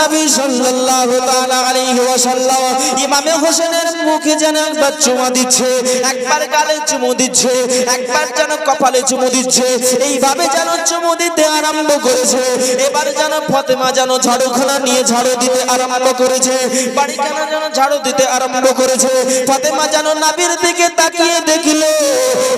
নবী সাল্লাল্লাহু তাআলা আলাইহি ওয়াসাল্লাম ইমামে হোসেনের মুখে যেন একবার চুমা দিচ্ছে, একবার গালে চুমু দিচ্ছে, একবার যেন কপালে চুমু দিচ্ছে, এইভাবে যেন চুমু দিতে আরম্ভ করেছে। এবার যেন ফতেমা যেন ঝাড়ুখানা নিয়ে ঝাড়ু দিতে আরম্ভ করেছে, বাড়িখানা যেন ঝাড়ু দিতে আরম্ভ করেছে। ফতেমা যেন নাবির দিকে তাকিয়ে দেখল,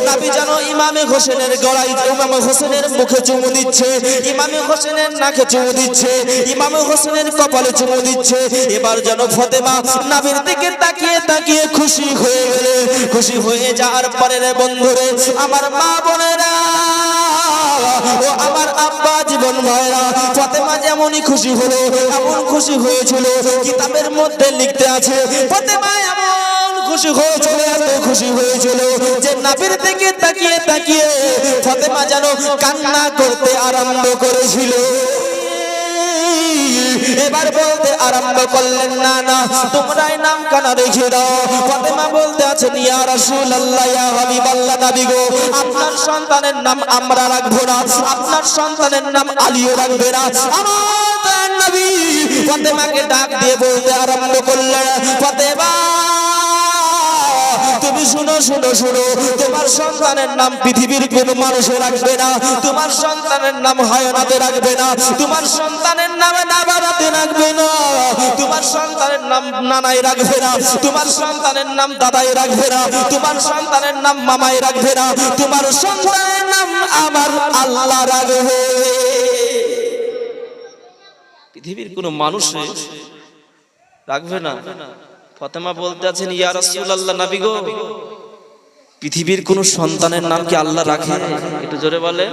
নাবি যেন ইমামে হোসেনের গলায়, ইমামে হোসেনের মুখে চুমু দিচ্ছে, ইমামে হোসেনের নাকে চুমু দিচ্ছে, ইমামে হোসেনের কপালে চুমু দিচ্ছে। এবার যেন ফতেমা নাবির দিকে তাকিয়ে তাকিয়ে খুশি হয়ে গেলে। খুশি হয়ে যাওয়ার পরে রে বন্ধুরে, আমার মা বোনেরা ও আমার আব্বা জীবন ভাইরা, ফতেমা যেমনই খুশি হলো, এমন খুশি হয়েছিল। কিতাবের মধ্যে লিখতে আছে, ফতেমা এমন খুশি হয়েছিল, এত খুশি হয়েছিল যে নাবির দিকে তাকিয়ে তাকিয়ে ফতেমা যেন কান্না করতে আরম্ভ করেছিল। এবার বলতে আরম্ভ করলেন, না না, তোমরাই নাম কানা রেখে দাও। ফাতেমা বলতে আছেন ইয়া রাসূলুল্লাহ, ইয়া হাবিবাল্লাহ নবী গো, আপনার সন্তানের নাম আমরা রাখব না, আপনার সন্তানের নাম আলীও রাখবে না। আমার নবী ফাতেমাকে ডাক দিয়ে বলতে আরম্ভ করলেন, ফাতেমা তুমি শুনো শুনো শুনো। তোমার সন্তানের নাম পৃথিবীর কোন মানুষে রাখবে না। তোমার সন্তানের নাম হায়নাতে রাখবে না। তোমার সন্তানের নামে নাবারাতে রাখবে না। তোমার সন্তানের নাম নানাই রাখবে না। তোমার সন্তানের নাম দাদাই রাখবে না। তোমার সন্তানের নাম মামাই রাখবে না। তোমার সন্তানের নাম আমার আল্লাহ রাখবে। পৃথিবীর কোন মানুষে রাখবে না। ফতেমা বলতে আছেন, ইয়া রাসূলুল্লাহ, নবী গো, পৃথিবীর কোন সন্তানের নাম কি আল্লাহ রাখে? একটু জোরে বলে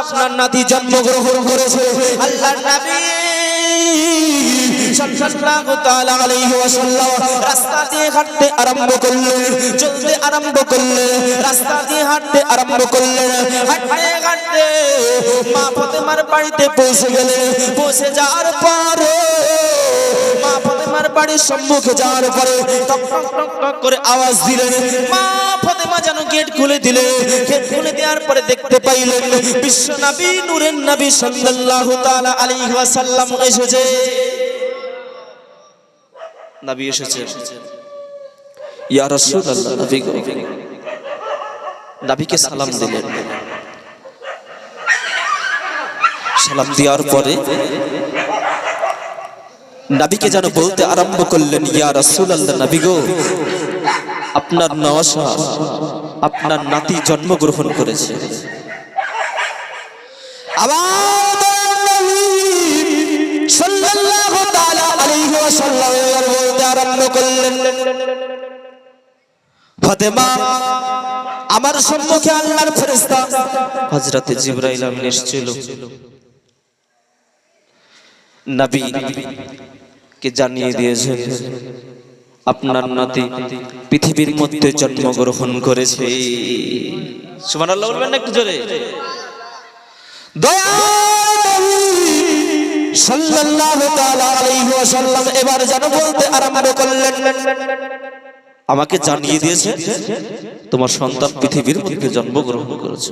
আপনার নাতি জন্মগ্রহণ করেছে। আল্লাহর নবী। রাস্তা দিয়ে হাঁটতে আরম্ভ করলেন চলতে আরম্ভ করলেন রাস্তা দিয়ে হাঁটতে আরম্ভ করলেন হাঁটতে হাঁটতে মা বাড়িতে পৌঁছে গেলেন পৌঁছে যাওয়ার পরে মা ফাতেমার বাড়ির সম্মুখে যাওয়ার পরে আওয়াজ দিলেন। মা ফাতেমা যেন গেট খুলে দিলেন গেট খুলে দেওয়ার পরে দেখতে পাইলেন বিশ্ব নবী, নূরের নবী সাল্লাল্লাহু তাআলা আলাইহি ওয়াসাল্লাম এসেছে। নবী এসেছে ইয়া রাসূলুল্লাহ গো। সালাম দিলেন। সালাম দেওয়ার পরে যেন বলতে আরম্ভ করলেন, ইয়া রাসূলুল্লাহ গো। আপনার নওয়াসা, আপনার নাতি জন্মগ্রহণ করেছে। আবার ফাতেমা আমার সম্মুখে আল্লাহর ফেরেশতা হযরতে জিবরাইল আমিন এসেছিল। নবী কে জানিয়ে দিয়েছেন আপনার নাতি পৃথিবীর মধ্যে জন্মগ্রহণ করেছে। সুবহানাল্লাহ বলবেন একটু জোরে। সাল্লাল্লাহু তাআলা আলাইহি ওয়াসাল্লাম এবার যেন বলতে আরম্ভ করলেন। আমাকে জানিয়ে দিয়েছে, তোমার সন্তান পৃথিবীর মধ্যে জন্মগ্রহণ করেছে।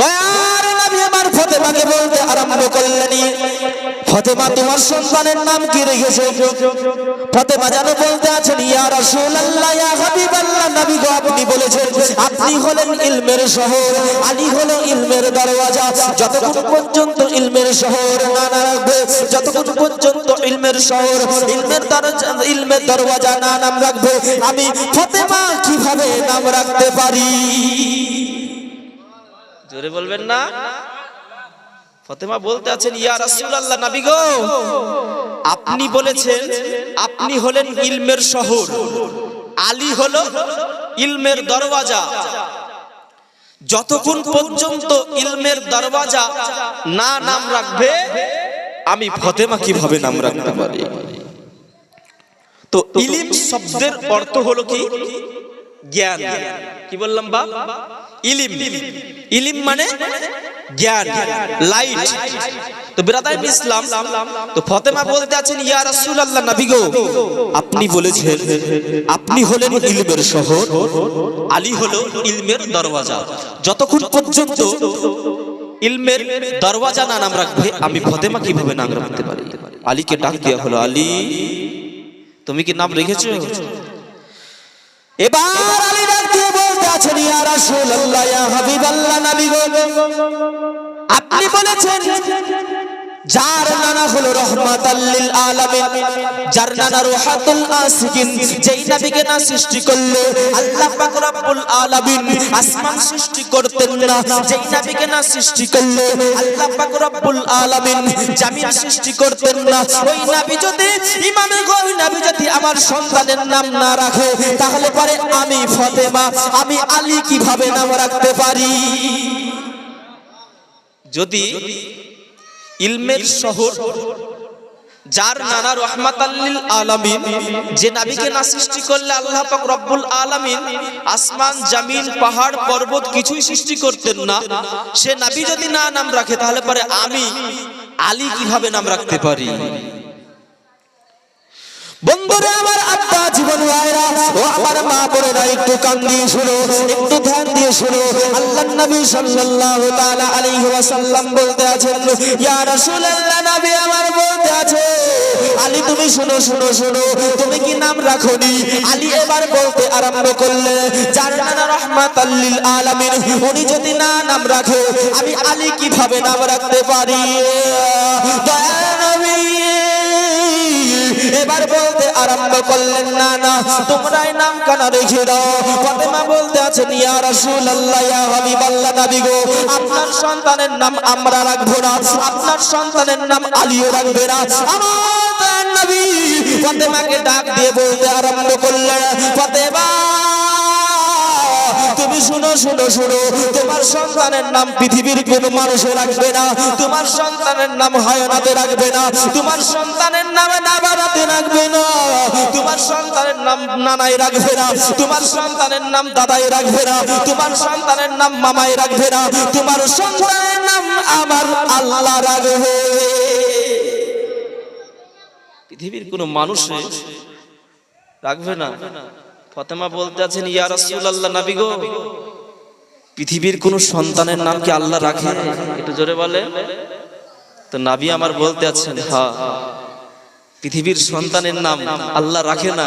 দয়ার নবী আমার ফতেমাকে বলতে আরম্ভ করলেন। ফতেমা তোমার সন্তানের নাম কি রেখেছে? ফতেমা যেন বলতে আছেন হলেন ইলমের শহর ইলমের দরওয়াজা। পর্যন্ত ইলমের শহর না না রাখবে পর্যন্ত ইলমের শহর, ইলমের ইলমের দরওয়াজা না নাম রাখবে, আমি ফতেমা কীভাবে নাম রাখতে পারি? জোরে বলবেন না? ফতেমা বলতে আছেন, ইয়া রাসূলুল্লাহ, নবী গো, আপনি বলেছেন আপনি হলেন ইলমের শহর। আলী হলো ইলমের দরওয়াজা। যতক্ষণ পর্যন্ত ইলমের দরওয়াজা না নাম রাখবে, আমি ফতেমা কীভাবে নাম রাখতে পারি? তো ইলিম শব্দের অর্থ হলো কি? জ্ঞান। কি বললাম বা ইলিম। ইলিম। মানে জ্ঞান। লাইট। তো বিরাদাই ইসলাম তো ফতেমা বলতে আছেন ইয়া রাসূলুল্লাহ নবী গো আপনি বলেছেন আপনি হলেন ইলমের শহর আলী হলো ইলমের দরওয়াজা। যতক্ষণ পর্যন্ত ইলমের দরওয়াজা না নাম রাখবে আমি ফতেমা কীভাবে নাম রাখতে পারি? আলীকে ডাক দেওয়া হলো আলী তুমি কি নাম রেখেছো? এবার আলী ডাক দিয়ে বলতে আছেন ইয়া রাসূলুল্লাহ ইয়া হাবিবাল্লাহ নবী গো। আপনি বলেছেন যার নানা হলো রহমাতাল্লিল আলামিন, যার নানা আসিকিন, যেই নবীকে না সৃষ্টি করল, আল্লাহ পাক রব্বুল আলামিন আসমান সৃষ্টি করতেন না, যেই নবীকে না সৃষ্টি করল, আল্লাহ পাক রব্বুল আলামিন সৃষ্টি করতেন না। ওই নবী যদি ইমামে নবী যদি আমার সন্তানের নাম না রাখে, তাহলে পরে আমি ফতেমা, আমি আলী কীভাবে নাম রাখতে পারি? যদি ইলমের শহর, যার নানা রহমাত আলমিন, যে নাবিকে না সৃষ্টি করলে আল্লাহ পাক রব্বুল আলামিন আসমান, জামিন, পাহাড়, পর্বত কিছুই সৃষ্টি করতেন না। সে নাবি যদি না নাম রাখে, তাহলে পরে আমি আলী কীভাবে নাম রাখতে পারি? বন্ধুরা, আমার আব্বা জীবন ভাইরা ও আমার মা বোনেরা, একটু কান দিয়ে শুনো, একটু ধ্যান দিয়ে শুনো। আল্লাহ নবী সাল্লাল্লাহু তাআলা আলাইহি ওয়াসাল্লাম বলতে আছেন, ইয়া রাসূলুল্লাহ, নবী আমার বলতে আছে, আলী তুমি শুনো শুনো শুনো, তুমি কি নাম রাখোনি? আলী এবার বলতে আরম্ভ করলে, যার নানা লিল আলামিন, উনি যদি না নাম রাখে, আমি আলী কীভাবে নাম রাখতে পারি? দয়া আরম্ভ করলেন, না না, তোমরাই নাম কানা রেখে দাও। ফাতেমা বলতে আছেন, ইয়া রাসূলুল্লাহ, ইয়া হাবিবাল্লাহ নবী গো, আপনার সন্তানের নাম আমরা রাখব না, আপনার সন্তানের নাম আলীও রাখবে না। আমার নবী ফাতেমাকে ডাক দিয়ে বলতে আরম্ভ করলেন, ফাতেমা তুমি শুনো শুনো শুনো। তোমার সন্তানের নাম পৃথিবীর কোনো মানুষে রাখবে না। তোমার সন্তানের নাম হায়নাতে রাখবে না। তোমার সন্তানের নাম নাবারাতে রাখবে না। তোমার সন্তানের নাম নানাই রাখবে না। তোমার সন্তানের নাম দাদাই রাখবে না। তোমার সন্তানের নাম মামাই রাখবে না। তোমার সন্তানের নাম আমার আল্লাহ রাখবে। পৃথিবীর কোনো মানুষে রাখবে না। ফতেমা বলতে আছেন, ইয়া রাসূলুল্লাহ, নবী গো, পৃথিবীর কোন সন্তানের নাম কি আল্লাহ রাখে? একটু জোরে বলে। তো নাবি আমার বলতে আছেন হ্যাঁ পৃথিবীর সন্তানের নাম আল্লাহ রাখে না,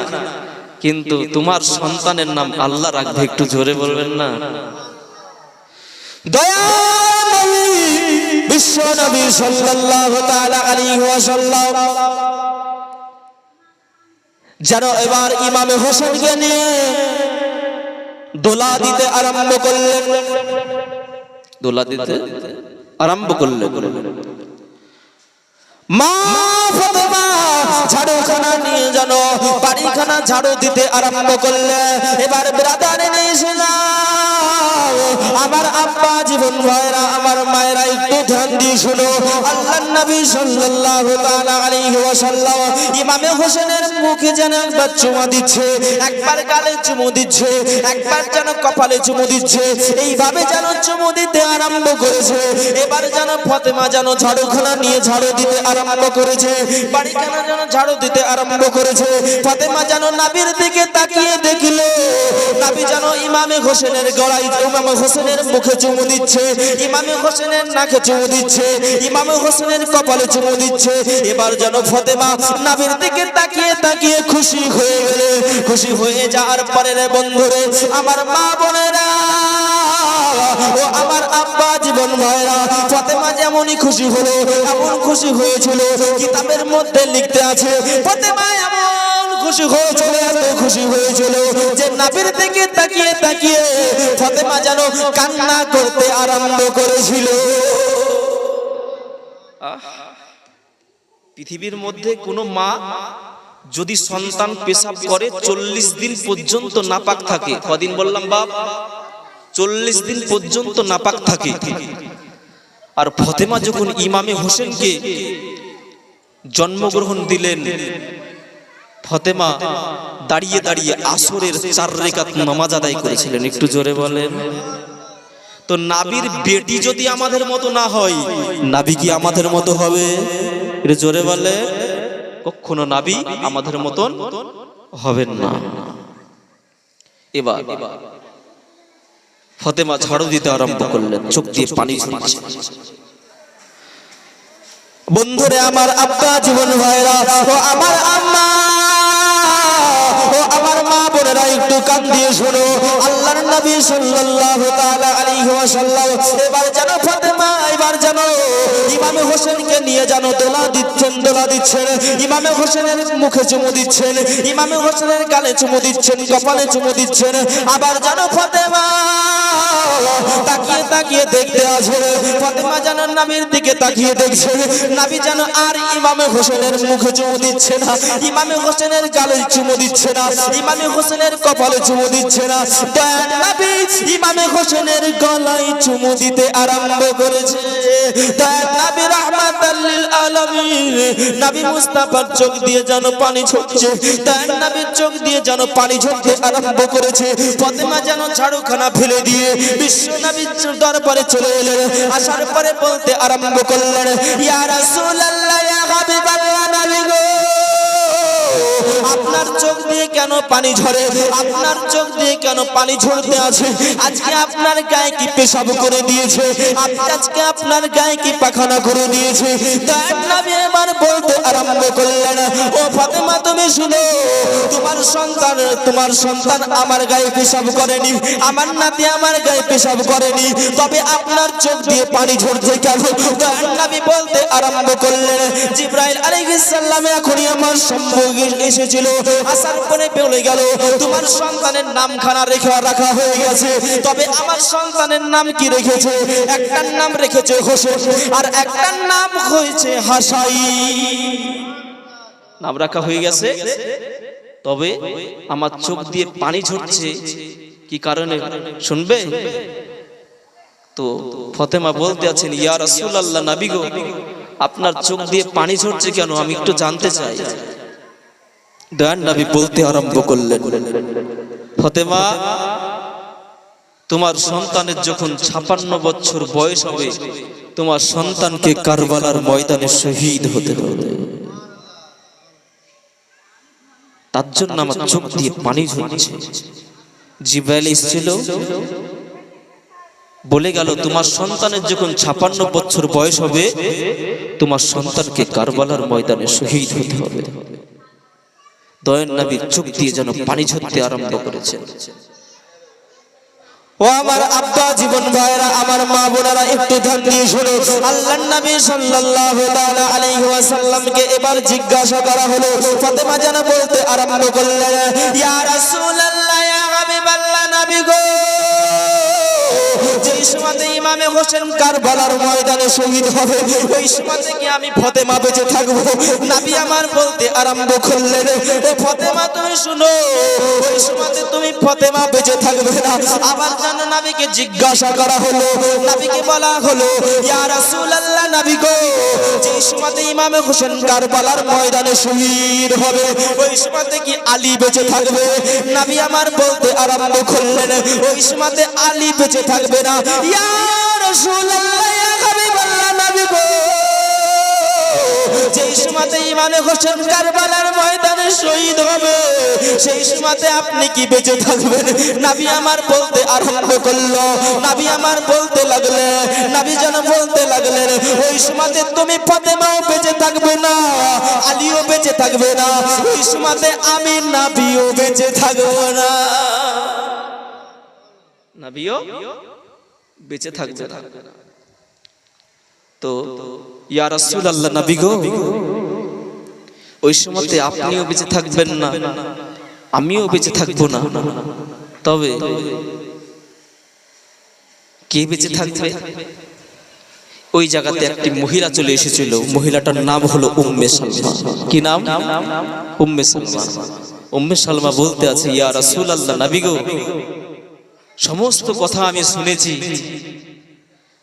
কিন্তু তোমার সন্তানের নাম আল্লাহ রাখবে। একটু জোরে বলবেন না? বিশ্ব নবী সাল্লাল্লাহু তাআলা আলাইহি ওয়াসাল্লাম যেন এবার ইমামে হোসেনকে নিয়ে দোলা দিতে আরম্ভ করলেন। দোলা দিতে আরম্ভ করলেন। মা ঝাড়ুখানা নিয়ে যেন বাড়িখানা ঝাড়ু দিতে আরম্ভ করলে। এবার ব্রাদার এনেছিলাম আমার আব্বা জীবন ভাইরা, আমার মায়েরা একটু ধ্যান দিয়ে শুনো। আল্লাহ নবী যেন একবার চুমা চুমু দিচ্ছে, একবার যেন কপালে চুমু দিচ্ছে, এইভাবে যেন চুমু দিতে আরম্ভ করেছে। এবার যেন ফতেমা যেন ঝাড়ুখানা নিয়ে ঝাড়ু দিতে আরম্ভ করেছে। বাড়িখানা ঝাড়ু দিতে আরম্ভ করেছে। ফতেমা যেন নাবির দিকে তাকিয়ে দেখল। নাবি যেন ইমামে হোসেনের গড়াই ইমামে হোসেনের মুখে চুমু দিচ্ছে। ইমামে হোসেনের নাকে চুমু দিচ্ছে। ইমামে হোসেনের কপালে চুমু দিচ্ছে। এবার যেন ফতেমা নাবির দিকে তাকিয়ে তাকিয়ে খুশি হয়ে গেলে। খুশি হয়ে যাওয়ার পরে রে বন্ধুরে, আমার মা বোনেরা ও আমার আব্বা জীবন ভাইরা, ফাতেমা যেমনই খুশি হলো, এমন খুশি হয়েছিল। কিতাবের মধ্যে লিখতে আছে ফাতেমা এমন খুশি হয়েছিল, এত খুশি হয়েছিল যে নাবির দিকে তাকিয়ে তাকিয়ে ফাতেমা যেন কান্না করতে আরম্ভ করেছিল। পৃথিবীর মধ্যে কোনো মা যদি সন্তান পেশাব করে, চল্লিশ দিন পর্যন্ত নাপাক থাকে। কদিন বললাম বাপ? চল্লিশ দিন পর্যন্ত নাপাক থাকে। আর ফতেমা যখন ইমামে হোসেনকে জন্মগ্রহণ দিলেন। ফতেমা দাঁড়িয়ে দাঁড়িয়ে আসরের চার রেখাত নামাজ আদায় করেছিলেন। একটু জোরে বলেন। তো নাবির বেটি যদি আমাদের মতো না হয়, নাবি কি আমাদের মতো হবে? এটা জোরে বলে কখনো নাবি আমাদের মতন হবেন না। এবার ফতেমা ঝাড়ু দিতে আরম্ভ করলেন। চোখ দিয়ে পানি ঝরছে। বন্ধুরে, আমার আব্বা জীবন ভাইরা, ও আমার আম্মা, ও আমার মা বোনেরা, একটু কান দিয়ে শোনো। আল্লাহর নবী সাল্লাল্লাহু তাআলা আলাইহি ওয়াসাল্লাম, এবার জানো ফাতেমা, এবার জানো ইমাম হোসেনকে নিয়ে জানো দোলা দিচ্ছেন দোলা দিচ্ছেন। ইমামে হোসেনের মুখে চুমু দিচ্ছেন। ইমামে হোসেনের গালে চুমু দিচ্ছেন, কপালে চুমু দিচ্ছেন। আবার জানো ফতেমা? তাকিয়ে তাকিয়ে দেখতে আছে ফতেমা যেন নাবির দিকে তাকিয়ে দেখছে নাবি যেন আর ইমামে হোসেনের মুখে চুমু দিচ্ছে না। ইমামে হোসেনের গালে চুমু দিচ্ছে না। ইমামে হোসেনের কপালে চুমু দিচ্ছে না। নাবি, ইমামে হোসেনের গলায় চুমু দিতে আরম্ভ করেছে। দয়ার নাবি রহমাতাল্লিল আলামিন। নাবি মুস্তাফার চোখ দিয়ে যেন পানি ঝরছে। তার নাবির চোখ দিয়ে যেন পানি ঝরতে আরম্ভ করেছে। ফতেমা যেন ঝাড়ুখানা ফেলে দিয়ে বিশ্ব নাবির দরবারে চলে এলেন। আসার পরে বলতে আরম্ভ করলেন, ইয়া রাসূলুল্লাহ, ইয়া হাবিবাল্লাহ নবী গো। আপনার চোখ দিয়ে কেন পানি ঝরে? আপনার চোখ দিয়ে কেন পানি ঝরতে আছে? আজকে আপনার গায়ে কি পেশাব করে দিয়েছে? আজকে আপনার গায়ে কি পাখানা করে দিয়েছে? এবার বলতে আরম্ভ করলেন ও ফাতেমা, তুমি তোমার সন্তান তোমার সন্তান আমার গায়ে পেশাব করেনি। আমার নাতি আমার গায়ে পেশাব করেনি। তবে আপনার চোখ দিয়ে পানি ঝরছে কেন? নবী বলতে আরম্ভ করলেন জিব্রাইল আলাইহিস সালাম এখনই আমার সম্মুখে এসেছিল। আসার পরে বলে গেল, তোমার সন্তানের নামখানা রেখে রাখা হয়ে গেছে। তবে আমার সন্তানের নাম কি রেখেছে? একটার নাম রেখেছে হোসেন, আর একটার নাম হয়েছে হাসাই। নাম রাখা হয়ে গেছে। তবে আমার চোখ দিয়ে পানি ঝরছে। কি কারণে? শুনবে? তো ফতেমা বলতে আছেন, ইয়া রাসূলুল্লাহ, নবী গো, আপনার চোখ দিয়ে পানি ঝরছে কেন? আমি একটু জানতে চাই। দয়ান নবী বলতে আরম্ভ করলেন, ফতেমা, তোমার সন্তানের যখন ছাপান্ন বছর বয়স হবে, তোমার সন্তানকে কারবালার ময়দানে শহীদ হতে হবে। তার জন্য আমার চোখ দিয়ে পানি ঝরছে। জিব্রাইল এসেছিল, বলে গেল, তোমার সন্তানের যখন ছাপান্ন বছর বয়স হবে, তোমার সন্তানকে কারবালার ময়দানে শহীদ হতে হবে। দয়ন নবীর চোখ দিয়ে যেন পানি ঝরতে আরম্ভ করেছেন। ও আমার আব্বা জীবন ভাইরা আমার মা বোনেরা, একটু ধ্যান দিয়ে শুনো আল্লাহর নবী সাল্লাল্লাহু তাআলা আলাইহি ওয়াসাল্লামকে এবার জিজ্ঞাসা করা হলো, ফাতেমা যেন বলতে আরম্ভ করলেন, ইয়া রাসূলুল্লাহ, ইয়া হাবিবাল্লাহ নবী গো! যেই সময়তে ইমামে হোসেন কারবালার ময়দানে শহীদ হবে, ওই সময় থেকে আমি ফতেমা বেঁচে থাকব? নাবি আমার বলতে আরম্ভ করলেন, ও ফতেমা তুমি শুনো, ওই সময়তে তুমি ফতেমা বেঁচে থাকবে না। আবার জানো নাবিকে জিজ্ঞাসা করা হলো, নাবিকে বলা হলো, ইয়া রাসূলুল্লাহ নবী গো যেই সময়তে ইমামে হোসেন কারবালার ময়দানে শহীদ হবে, ওই সময়তে কি আলী বেঁচে থাকবে? নাবি আমার বলতে আরম্ভ করলেন, ওই সময়তে আলী বেঁচে থাকবে না। ইয়া রাসূলুল্লাহ, ইয়া হাবিবাল্লাহ নবী গো যেই সময়তে ইমানে হোসেন কারবালার ময়দানে শহীদ হবে, সেই সময়তে আপনি কি বেঁচে থাকবেন? নাবি আমার বলতে আরম্ভ করল, নাবি আমার বলতে লাগলে, নাবি যেন বলতে লাগলেন ওই সময়তে তুমি ফাতেমাও বেঁচে থাকবে না, আলীও বেঁচে থাকবে না, ওই সময়তে আমি নাবিও বেঁচে থাকব না। নাবিও বেঁচে থাকবে না। তো ইয়া রাসূলুল্লাহ নবী গো, ওই সময়তে আপনিও বেঁচে থাকবেন না, আমিও বেঁচে থাকব না। তবে কে বেঁচে থাকবে? ওই জায়গাতে একটি মহিলা চলে এসেছিল, মহিলাটার নাম হলো উম্মে সালমা। কি নাম? উম্মে সালমা। উম্মে সালমা বলতে আছে, ইয়া রাসূলুল্লাহ নবী গো, সমস্ত কথা আমি শুনেছি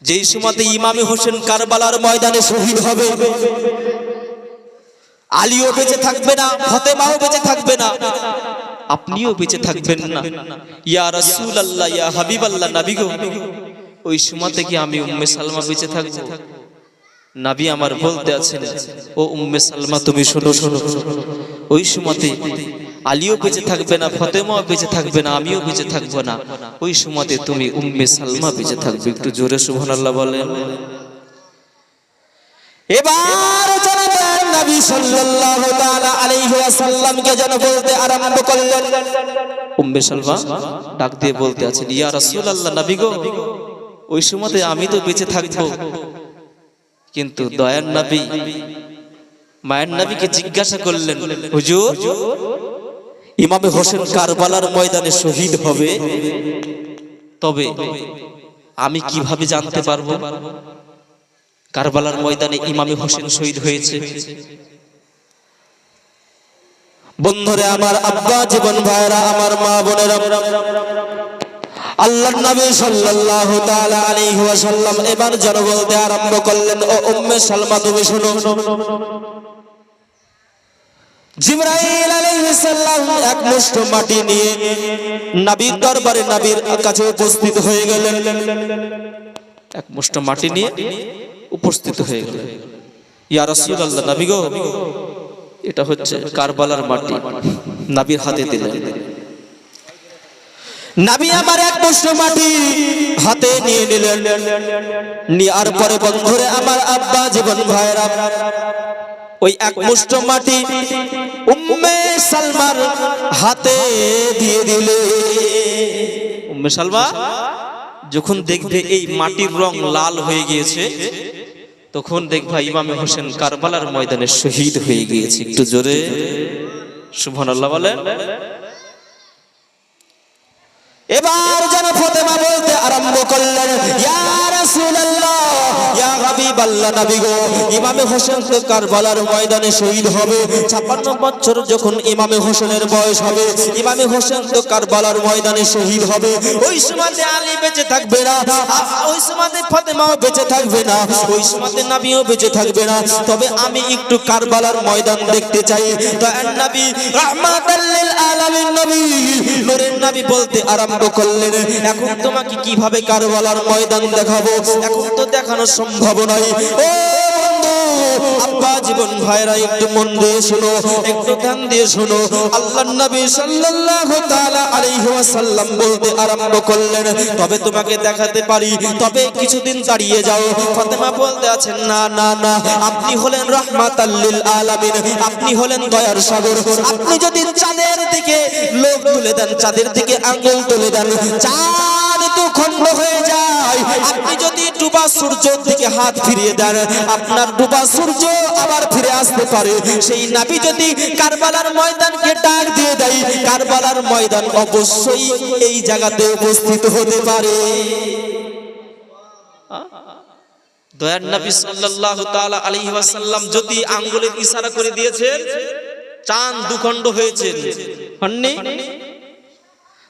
যেই সময়তে ইমামে হোসেন কারবালার ময়দানে শহীদ হবে, আলীও বেঁচে থাকবে না, ফতেমাও বেঁচে থাকবে না, আপনিও বেঁচে থাকবেন না। ইয়া রাসূলুল্লাহ, ইয়া হাবিবাল্লাহ, নবী গো, ওই সময়তে কি আমি উম্মে সালমা বেঁচে থাকব? নাবি আমার বলতে আছেন, ও উম্মে সালমা তুমি শোনো শোনো ওই সময়তে আলীও বেঁচে থাকবে না, ফতেমাও বেঁচে থাকবে না, আমিও বেঁচে থাকব না। ওই সময়তে তুমি উম্মে সালমা বেঁচে থাকবে, একটু জোরে সুবহানাল্লাহ বলেন। এবার করলেন। সালমা ডাক দিয়ে বলতে গো, ওই সময়তে আমি তো বেঁচে থাকব। কিন্তু দয়ার নবী, মায়ের নবীকে জিজ্ঞাসা করলেন, হুজুর ইমামে হোসেন কারবালার ময়দানে শহীদ হবে। তবে আমি কীভাবে জানতে পারব? কারবালার ময়দানে ইমামে হোসেন শহীদ হয়েছে। বন্ধুরে, আমার আব্বা, জীবন ভাইরা আমার মা বোনেরা, আল্লাহর নবী সাল্লাল্লাহু তাআলা আলাইহি ওয়াসাল্লাম এবার যেন বলতে আরম্ভ করলেন। ও উম্মে সালমা, তুমি শুনো। এক মাটি নিয়ে নবীর দরবারে নবীর কাছে উপস্থিত হয়ে গেলেন। এক মুষ্ট মাটি নিয়ে উপস্থিত হয়ে গেল ইয়া রাসূলুল্লাহ, নবী গো, এটা হচ্ছে কারবালার মাটি। নবীর হাতে দিলেন। নাবি আমার এক মুষ্ঠ মাটি হাতে নিয়ে নিলেন। নেওয়ার পরে বন্ধুরে আমার আব্বা, জীবন ভাইরা ওই এক মুষ্ঠ মাটি উম্মে সালমার হাতে দিয়ে দিলে। উম্মে সালমা যখন দেখবে এই মাটির রং লাল হয়ে গিয়েছে তখন দেখবা ইমামে হোসেন কারবালার ময়দানে শহীদ হয়ে গিয়েছে। একটু জোরে। সুবহানাল্লাহ বলেন। এবার যেন ফতেমা বলতে আরম্ভ করলেন ইয়া রাসূলুল্লাহ। হাবিবাল্লাহ নবী গো, ইমামে হোসেন তো কারবালার ময়দানে শহীদ হবে। 56 বছর যখন ইমামে হোসেনের বয়স হবে, ইমামে হোসেন তো কারবালার ময়দানে শহীদ হবে। ওই সময়তে আলী বেঁচে থাকবে না তবে আমি একটু কারবালার ময়দান দেখতে চাই। নবী বলতে আরম্ভ করলেন, এখন তোমাকে কীভাবে কারবালার ময়দান দেখাবো? এখন তো দেখানো সম্ভব নয়। আব্বা জীবন ভাইরা, একটু মন দিয়ে একটু ধ্যান দিয়ে শোনো। আল্লাহর নবী বলতে আরম্ভ করলেন, তবে তোমাকে দেখাতে পারি, তবে কিছুদিন দাঁড়িয়ে যাও। ফাতেমা বলতে আছেন, না না না, আপনি হলেন রাহমাতাল লিল আলামিন, আপনি হলেন দয়ার সাগর। আপনি যদি চাঁদের দিকে লোক তুলে দেন, চাঁদের দিকে আঙ্গুল তুলে দেন, চাঁদ খণ্ড হয়ে যায়। আপনি যদি ডুবা সূর্যের দিকে হাত ফিরিয়ে দেন, আপনার ডুবা সূর্য আবার ফিরে আসতে পারে। সেই নাবি যদি কারবালার ময়দানকে ডাক দিয়ে দেয়, কারবালার ময়দান অবশ্যই এই জায়গাতে উপস্থিত হতে পারে। দয়ার নবী সাল্লাল্লাহু তাআলা আলাইহি ওয়াসাল্লাম যদি আঙ্গুলের ইশারা করে দিয়েছেন, চাঁদ দুখণ্ড হয়েছে। হননি?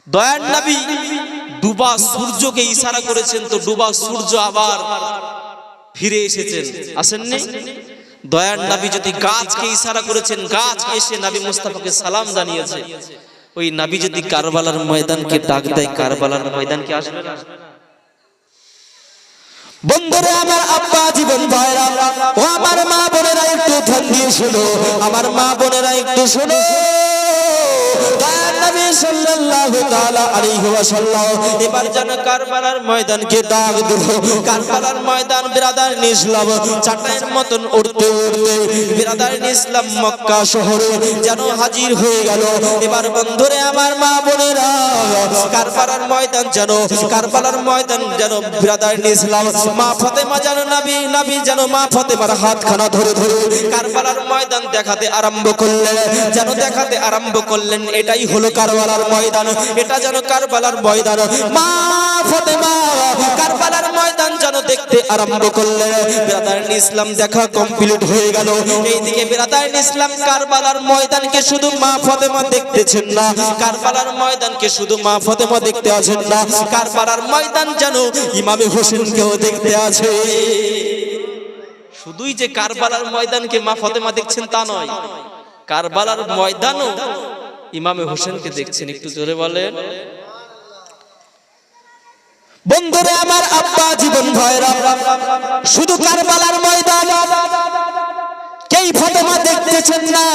দয়ার নবী ডুবা সূর্যকে ইশারা করেছেন তো ডুবা সূর্য আবার ফিরে এসেছেন। আসেননি? দয়ার নবী যদি গাছকে ইশারা করেছেন গাছ এসে নবী মুস্তাফাকে সালাম জানিয়েছে। ওই নবী যদি কারবালার ময়দানকে ডাক দেয়, কারবালার ময়দানকে আসবে বন্ধুরে, আমার আব্বা জীবন ভাইরা, ও আমার মা বোনেরা একটু ধ্যান দিয়ে শোনো। আমার মা বোনেরা একটু শোনো। দয়ার নবী সাল্লাল্লাহু তাআলা আলাইহি ওয়াসাল্লাম, এবার যেন কারবালার ময়দানকে ডাক দিল। কারবালার ময়দান বিরাদার ইসলাম চাটাইয়ের মতন উড়তে উড়তে বিরাদার ইসলাম মক্কা শহরে যেন হাজির হয়ে গেল। এবার বন্ধুরে, আমার মা বোনেরা, কারবালার ময়দান যেন, কারবালার ময়দান যেন বিরাদার ইসলাম মা ফাতেমা যেন নবী নবী যেন মা ফাতেমার হাতখানা ধরে ধরে কারবালার ময়দান দেখাতে আরম্ভ করলেন। যেন দেখাতে আরম্ভ করলেন, এটাই হলো কারবালার ময়দান, এটা যেন কারবালার ময়দান। মা ফাতেমা, কারবালার ময়দান যেন দেখতে আরম্ভ করলেন বিরাদার ইসলাম দেখা কমপ্লিট হয়ে গেল। এইদিকে বিরাদার ইসলাম কারবালার ময়দানকে শুধু মা ফাতেমা দেখতেছেন না। কারবালার ময়দানকে শুধু মা ফাতেমা দেখতে আছেন না। কারবালার ময়দান যেন ইমামে হোসেনকেও দেখতে আছে। শুধুই যে কারবালার ময়দানকে মা ফতেমা দেখছেন তা নয়, কারবালার ময়দানও ইমামে হোসেনকে দেখছেন, একটু জোরে বলেন। বন্ধুরে, আমার আব্বা জীবন ভাইরা শুধু কারবালার ময়দান। কেই ফতেমা দেখতেছেন না?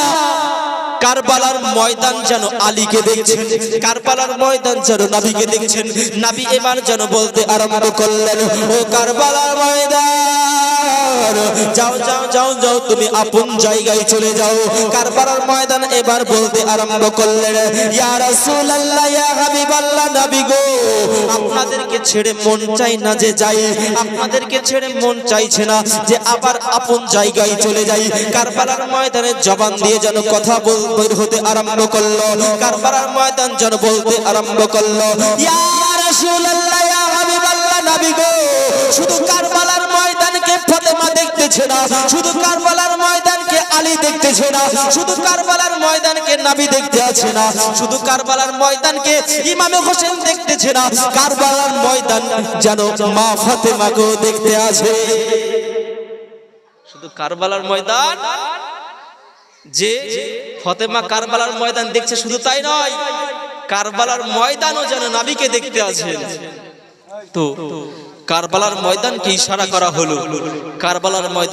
কারবালার ময়দান যেন আলীকে দেখছেন, কারবালার ময়দান যেন নাবিকে দেখছেন। নাবি এবার যেন বলতে আরম্ভ করলেন, ও কারবালার ময়দান, যাও যাও যাও যাও, তুমি আপন জায়গায় চলে যাও। কারবালার ময়দান এবার বলতে আরম্ভ করলেন, ইয়া রাসূলুল্লাহ, ইয়া হাবিবাল্লাহ, নবী গো, আপনাদেরকে ছেড়ে মন চাই না যে যাই, আপনাদেরকে ছেড়ে মন চাইছে না যে আবার আপন জায়গায় চলে যাই। কারবালার ময়দানে জবান দিয়ে যেন কথা বল বের হতে আরম্ভ করল। কারবালার ময়দান যেন বলতে আরম্ভ করল। ইয়া রাসূলুল্লাহ, ইয়া হাবিবাল্লাহ, নবী গো, শুধু কারবালার ময়দানকে ফাতেমা দেখতেছে না, শুধু কারবালার ময়দানকে আলী দেখতেছে না, শুধু কারবালার ময়দানকে নাবি দেখতে আছে না, শুধু কারবালার ময়দানকে ইমামে হোসেন দেখতেছে না, কারবালার ময়দান যেন মা ফাতেমাকেও দেখতে আছে। শুধু কারবালার ময়দান যে ফতেমা কারবালার ময়দান দেখছে শুধু তাই নয়, কারবালার ময়দানও যেন নাবিকে দেখতে আছে তো কারবালার ময়দানকে ইশারা করা হলো। কারবালার ময়দান